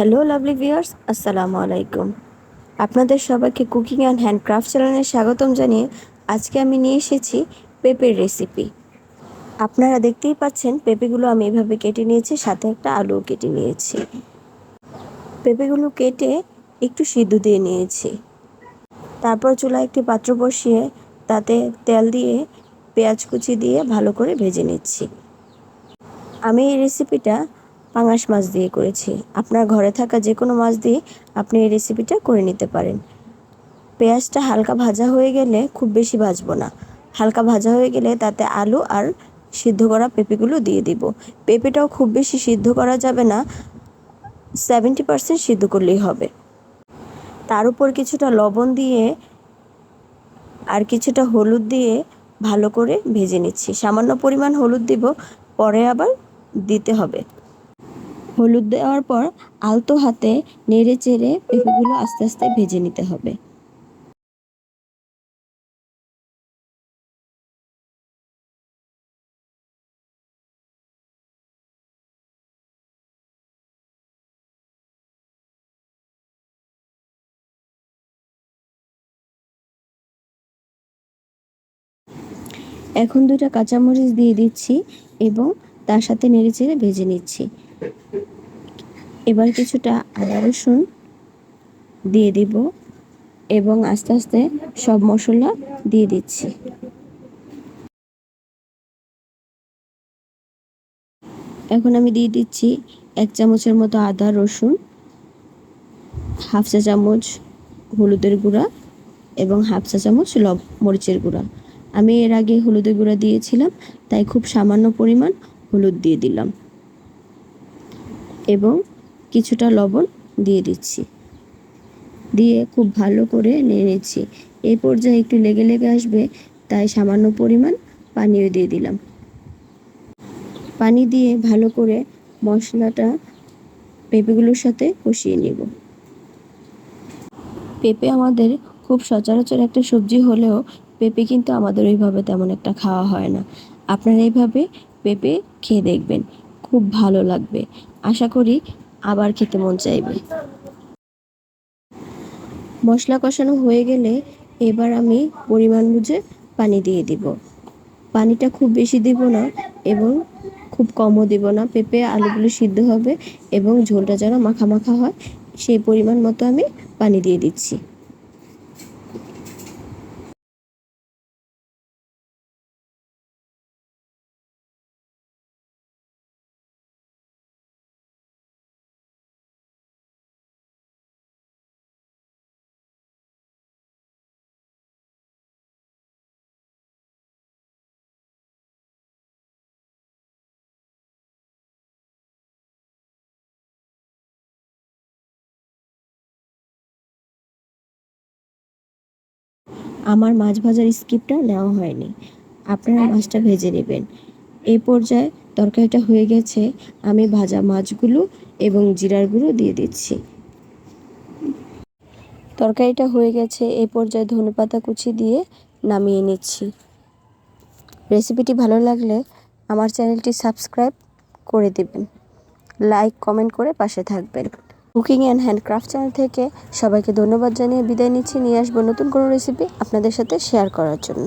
Hello lovely viewers আসসালামু আলাইকুম আপনাদের সবাইকে কুকিং অ্যান্ড হ্যান্ডক্রাফট চ্যানেলে স্বাগতম জানিয়ে আজকে আমি নিয়ে এসেছি পেঁপের রেসিপি আপনারা দেখতেই পাচ্ছেন, পেঁপেগুলো আমি এভাবে কেটে নিয়েছি, সাথে একটা আলুও কেটে নিয়েছি। পেঁপেগুলো কেটে একটু সিদ্ধ দিয়ে নিয়েছি। তারপর চুলায় একটি পাত্র বসিয়ে তাতে তেল দিয়ে পেঁয়াজ কুচি দিয়ে ভালো করে ভেজে নিচ্ছি। আমি এই রেসিপিটা পাঙাশ মাছ দিয়ে করেছি। আপনার ঘরে থাকা যে কোনো মাছ দিয়ে আপনি এই রেসিপিটা করে নিতে পারেন। পেঁয়াজটা হালকা ভাজা হয়ে গেলে খুব বেশি ভাজবো না। হালকা ভাজা হয়ে গেলে তাতে আলু আর সিদ্ধ করা পেঁপেগুলো দিয়ে দিব। পেঁপেটাও খুব বেশি সিদ্ধ করা যাবে না সেভেন্টি পার্সেন্ট সিদ্ধ করলেই হবে। তার উপর কিছুটা লবণ দিয়ে আর কিছুটা হলুদ দিয়ে ভালো করে ভেজে নিচ্ছি। সামান্য পরিমাণ হলুদ দিব, পরে আবার দিতে হবে। হলুদ দেওয়ার পর আলতো হাতে নেড়ে চেড়ে পেঁপেগুলো আস্তে আস্তে ভেজে নিতে হবে। এখন দুটা কাঁচামরিচ দিয়ে দিচ্ছি এবং তার সাথে নেড়ে চেড়ে ভেজে নিচ্ছি। এবার কিছুটা আদা রসুন দিয়ে দিব এবং আস্তে আস্তে সব মশলা দিয়ে দিচ্ছি। এখন আমি দিয়ে দিচ্ছি এক চামচের মতো আদা রসুন, হাফ চা চামচ হলুদের গুঁড়া এবং হাফ চা চামচ লব মরিচের গুঁড়া। আমি এর আগে হলুদের গুঁড়া দিয়েছিলাম, তাই খুব সামান্য পরিমাণ হলুদ দিয়ে দিলাম। এবং কিছুটা লবণ দিয়ে দিচ্ছি। দিয়ে খুব ভালো করে নিয়ে নিচ্ছি। এই পর্যায়ে একটু লেগে লেগে আসবে, তাই সামান্য পরিমাণ পানিও দিয়ে দিলাম। পানি দিয়ে ভালো করে মশলাটা পেঁপেগুলোর সাথে কষিয়ে নেব। পেঁপে আমাদের খুব সচরাচর একটা সবজি হলেও পেঁপে কিন্তু আমাদের ওইভাবে তেমন একটা খাওয়া হয় না। আপনারা এইভাবে পেঁপে খেয়ে দেখবেন, খুব ভালো লাগবে। আশা করি আবার খেতে মন চাইবে। মশলা কষানো হয়ে গেলে এবার আমি পরিমাণ বুঝে পানি দিয়ে দিব। পানিটা খুব বেশি দিব না এবং খুব কমও দিব না। পেঁপে, আলুগুলো সিদ্ধ হবে এবং ঝোলটা যেন মাখা মাখা হয়, সেই পরিমাণ মতো আমি পানি দিয়ে দিচ্ছি। আমার মাছ ভাজার স্কিপটা নেওয়া হয়নি। আপনারা মাছটা ভেজে নেবেন। এই পর্যায়ে তরকারিটা হয়ে গেছে আমি ভাজা মাছগুলো এবং জিরার গুঁড়ো দিয়ে দিচ্ছি। তরকারিটা হয়ে গেছে এই পর্যায়ে ধনেপাতা কুচি দিয়ে নামিয়ে নিচ্ছি। রেসিপিটি ভালো লাগলে আমার চ্যানেলটি সাবস্ক্রাইব করে দেবেন। লাইক কমেন্ট করে পাশে থাকবেন। কুকিং অ্যান্ড হ্যান্ডক্রাফট চ্যানেল থেকে সবাইকে ধন্যবাদ জানিয়ে বিদায় নিচ্ছি। নিয়ে আসব নতুন কোনো রেসিপি আপনাদের সাথে শেয়ার করার জন্য।